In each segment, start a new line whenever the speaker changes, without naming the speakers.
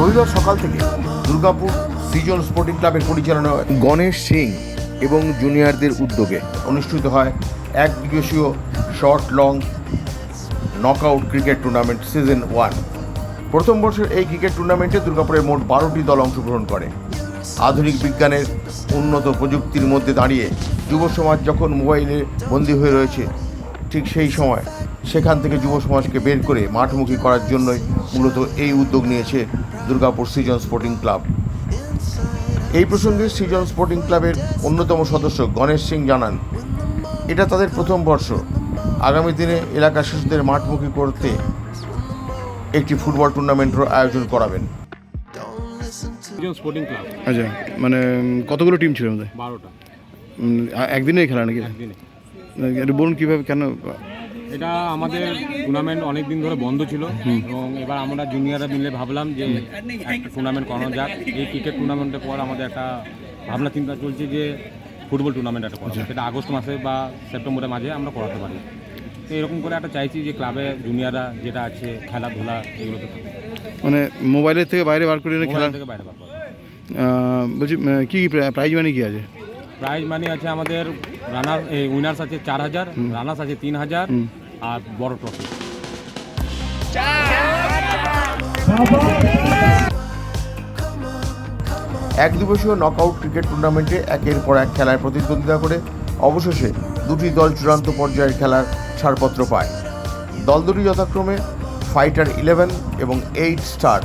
রবিবার সকাল থেকে দুর্গাপুর সিজন স্পোর্টিং ক্লাবের পরিচালনায় গণেশ সিং এবং জুনিয়রদের উদ্যোগে অনুষ্ঠিত হয় এক দিবসীয় short long knockout cricket tournament season one প্রথম বর্ষের এই ক্রিকেট টুর্নামেন্টে দুর্গাপুরের মোট বারোটি দল অংশগ্রহণ করে। আধুনিক বিজ্ঞানের উন্নত প্রযুক্তির মধ্যে দাঁড়িয়ে যুব সমাজ যখন মোবাইলে বন্দী হয়ে রয়েছে ঠিক সেই সময় সেখান থেকে যুব সমাজকে বের করে মাঠমুখী করার জন্যই মূলত এই উদ্যোগ নিয়েছে দুর্গাপুর সিজন স্পোর্টিং ক্লাব এই প্রসঙ্গে সিজন স্পোর্টিং ক্লাবের অন্যতম সদস্য গণেশ সিং জানান এটা তাদের প্রথম বর্ষ। আগামী দিনে এলাকার শিশুদের মাঠমুখী করতে একটি ফুটবল টুর্নামেন্টের আয়োজন করাবেন।
স্পোর্টিং ক্লাব
আচ্ছা মানে কতগুলো টিম ছিল আমাদের
বারোটা।
একদিনেই খেলা নাকি?
একদিনে।
একটু বলুন কীভাবে কেন?
এটা আমাদের টুর্নামেন্ট অনেক দিন ধরে বন্ধ ছিল এবং এবার আমরা জুনিয়ররা মিলে ভাবলাম যে একটা টুর্নামেন্ট করানো যাক। এই ক্রিকেট টুর্নামেন্টের পর আমাদের একটা ভাবনা চিন্তা চলছে যে ফুটবল টুর্নামেন্ট একটা করা সেটা আগস্ট মাসে বা সেপ্টেম্বরের মাঝে আমরা করাতে পারি। তো এরকম করে একটা চাইছি যে ক্লাবে জুনিয়ররা যেটা আছে খেলাধুলা এগুলোতে।
মানে মোবাইলের থেকে বাইরে বার করে খেলা
থেকে বাইরে বার করা।
বলছি কি কি প্রাইজ মানি কি আছে?
প্রাইজ মানি আছে আমাদের রানার উইনার্স আছে চার হাজার রানার্স আছে তিন হাজার আর বড় ট্রফি।
এক দিবসীয় নকআউট ক্রিকেট টুর্নামেন্টে একের পর এক খেলায় প্রতিদ্বন্দ্বিতা করে অবশেষে দুটি দল চূড়ান্ত পর্যায়ের খেলার ছাড়পত্র পায়। দল দুটি যথাক্রমে ফাইটার ইলেভেন এবং এইট স্টার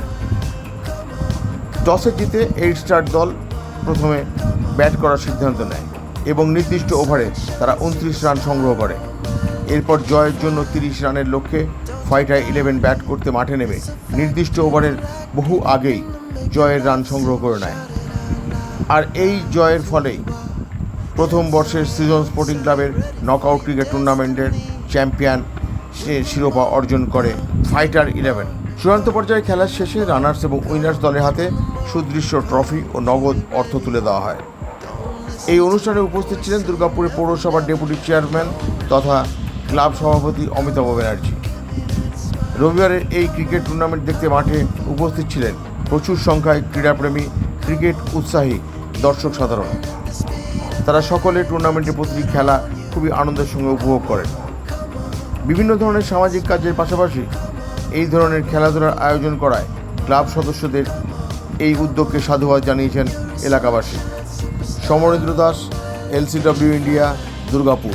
টসে জিতে এইট স্টার দল প্রথমে ব্যাট করার সিদ্ধান্ত নেয় এবং নির্দিষ্ট ওভারে তারা উনত্রিশ রান সংগ্রহ করে। এরপর জয়ের জন্য তিরিশ রানের লক্ষ্যে ফাইটার ইলেভেন ব্যাট করতে মাঠে নেমে। নির্দিষ্ট ওভারের বহু আগেই জয়ের রান সংগ্রহ করে নেয়। আর এই জয়ের ফলেই প্রথম বর্ষের সিজন স্পোর্টিং ক্লাবের নকআউট ক্রিকেট টুর্নামেন্টের চ্যাম্পিয়ন শিরোপা অর্জন করে ফাইটার ইলেভেন চূড়ান্ত পর্যায়ে খেলার শেষে রানার্স এবং উইনার্স দলের হাতে সুদৃশ্য ট্রফি ও নগদ অর্থ তুলে দেওয়া হয়। এই অনুষ্ঠানে উপস্থিত ছিলেন দুর্গাপুরের পৌরসভার ডেপুটি চেয়ারম্যান তথা ক্লাব সভাপতি অমিতাভ ব্যানার্জি। রবিবারের এই ক্রিকেট টুর্নামেন্ট দেখতে মাঠে উপস্থিত ছিলেন প্রচুর সংখ্যায় ক্রীড়াপ্রেমী, ক্রিকেট উৎসাহী দর্শক সাধারণ। তারা সকলে টুর্নামেন্টের প্রতিটি খেলা খুবই আনন্দের সঙ্গে উপভোগ করেন। বিভিন্ন ধরনের সামাজিক কাজের পাশাপাশি এই ধরনের খেলাধুলার আয়োজন করায় ক্লাব সদস্যদের এই উদ্যোগকে সাধুবাদ জানিয়েছেন এলাকাবাসী। Samarendra Das, LCW India, Durgapur.